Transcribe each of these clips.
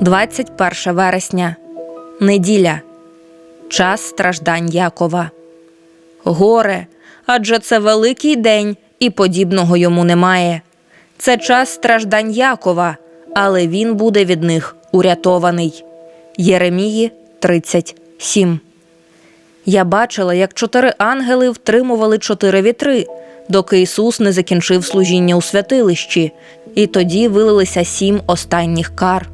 21 вересня. Неділя. Час страждань Якова. Горе, адже це великий день, і подібного йому немає. Це час страждань Якова, але він буде від них урятований. Єремії 37. Я бачила, як чотири ангели втримували чотири вітри, доки Ісус не закінчив служіння у святилищі, і тоді вилилися сім останніх кар.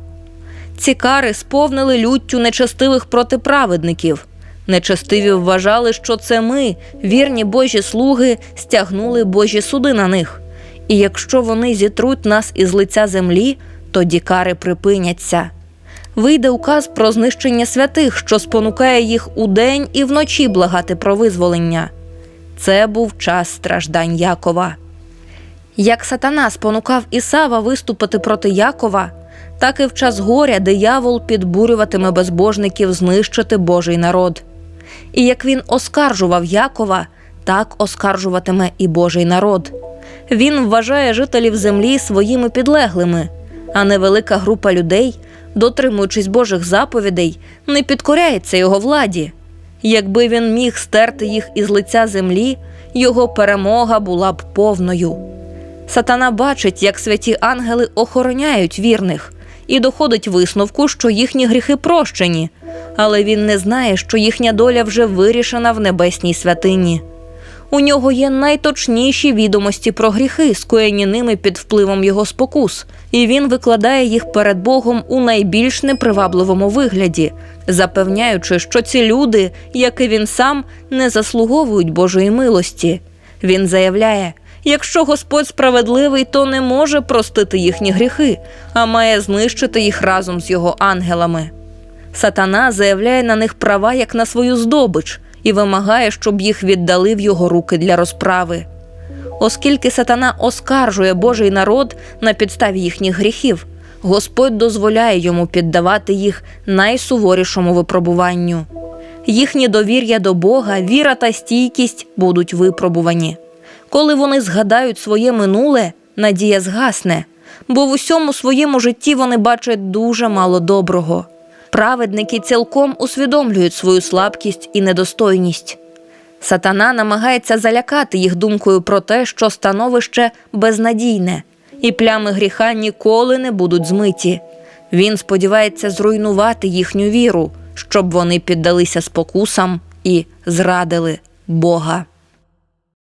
Ці кари сповнили люттю нечестивих проти праведників. Нечестиві вважали, що це ми, вірні Божі слуги, стягнули Божі суди на них. І якщо вони зітруть нас із лиця землі, тоді кари припиняться. Вийде указ про знищення святих, що спонукає їх удень і вночі благати про визволення. Це був час страждань Якова. Як сатана спонукав Ісава виступити проти Якова, так і в час горя диявол підбурюватиме безбожників знищити Божий народ. І як він оскаржував Якова, так оскаржуватиме і Божий народ. Він вважає жителів землі своїми підлеглими, а невелика група людей, дотримуючись Божих заповідей, не підкоряється його владі. Якби він міг стерти їх із лиця землі, його перемога була б повною. Сатана бачить, як святі ангели охороняють вірних, і доходить висновку, що їхні гріхи прощені, але він не знає, що їхня доля вже вирішена в небесній святині. У нього є найточніші відомості про гріхи, скоєні ними під впливом його спокус, і він викладає їх перед Богом у найбільш непривабливому вигляді, запевняючи, що ці люди, як і він сам, не заслуговують Божої милості. Він заявляє: якщо Господь справедливий, то не може простити їхні гріхи, а має знищити їх разом з його ангелами. Сатана заявляє на них права як на свою здобич і вимагає, щоб їх віддали в його руки для розправи. Оскільки сатана оскаржує Божий народ на підставі їхніх гріхів, Господь дозволяє йому піддавати їх найсуворішому випробуванню. Їхнє довір'я до Бога, віра та стійкість будуть випробувані. Коли вони згадають своє минуле, надія згасне, бо в усьому своєму житті вони бачать дуже мало доброго. Праведники цілком усвідомлюють свою слабкість і недостойність. Сатана намагається залякати їх думкою про те, що становище безнадійне, і плями гріха ніколи не будуть змиті. Він сподівається зруйнувати їхню віру, щоб вони піддалися спокусам і зрадили Бога.